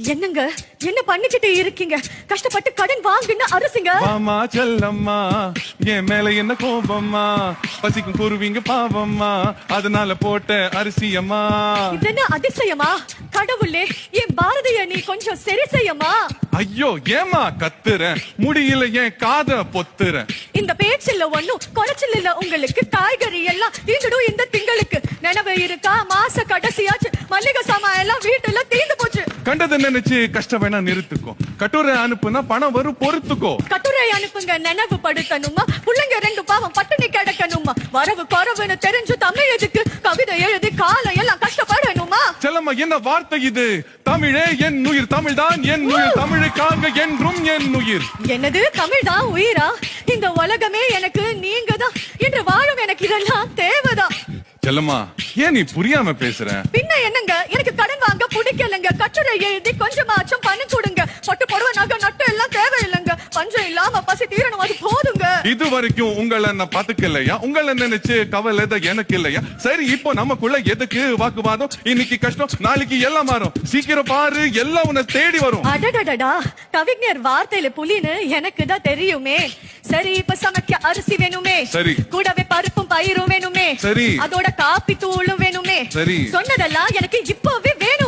என்னங்க? என்ன பண்ணிக்கிட்டு இருக்கீங்க? கஷ்டப்பட்டு கடன் வாங்குன அரசுங்க. வாமா செல்லம்மா என் மேல என்ன கோபம்மா? பசிக்கும் குருவிங்க பாவம்மா. அதனால போட்ட அரிசியம்மா. என்ன அதிசயமா? கடவுளே என் பாரதிய நீ கொஞ்சம் சரி செய்யமா? ஐயோ ஏமா கத்துற? முடியல என் காத பொத்துற? இந்த பேச்சில்ல ஒண்ணும் குறைச்சல் இல்ல உங்களுக்கு காய்கறி எல்லாம் தீந்துடும் இந்த திங்களுக்கு. கண்டதை நினைச்சு கஷ்டம் வேணா நிறுத்துக்கோ. கட்டுரை அனுப்புனா பணம் வரும் பொறுத்துக்கோ. கட்டுரை அனுப்புங்க நினைவு படுத்தணுமா? பிள்ளைங்க ரெண்டு பாவம் பட்டினி கிடக்கணுமா? வரவு குறவுன்னு தெரிஞ்சு தமிழ் எதுக்கு? கவிதை எழுதி காலம் எல்லாம் கஷ்டப்படணுமா? செல்லம்மா என்ன வார்த்தை இது? தமிழே என் உயிர் தமிழ்தான் என் உயிர் தமிழுக்காக என்றும் என் உயிர். என்னது தமிழ் தான் உயிரா? இந்த உலகமே எனக்கு நீங்க தான் என்று வாழும் எனக்கு இதெல்லாம் தேவைதான் செல்லம்மா ஏன் நீ புரியாம பேசுற? பின்ன என்னங்க? எனக்கு கடன் வாங்க பிடிக்கலங்க. கட்டுரை எழுதி கொஞ்சமாச்சும் பணம் கொடுங்க. பட்டு புடவை நகை நட்டு எல்லாம் தேவையில்லைங்க. பஞ்சம் இல்லாம பசி தீரணும் அது போதுங்க. இது வரைக்கும் உங்களை நான் பாத்துக்கலையா உங்களை நினைச்சு கவலை எனக்கு இல்லையா சரி இப்போ நமக்குள்ள எதுக்கு வாக்குவாதம்? இன்னைக்கு கஷ்டம் நாளைக்கு எல்லாம் மாறும். சீக்கிரம் பாரு எல்லாம் உன்னை தேடி வரும். அடடடடா கவிஞர் வார்த்தையில புலின்னு எனக்கு தான் தெரியுமே. சரி இப்ப சமைக்க அரிசி வேணுமே. சரி. கூடவே பருப்பும் பயிரும் வேணுமே. சரி. அதோட காப்பி தூளும் வேணுமே. சரி. சொன்னதெல்லாம் எனக்கு இப்பவே வேணுமே.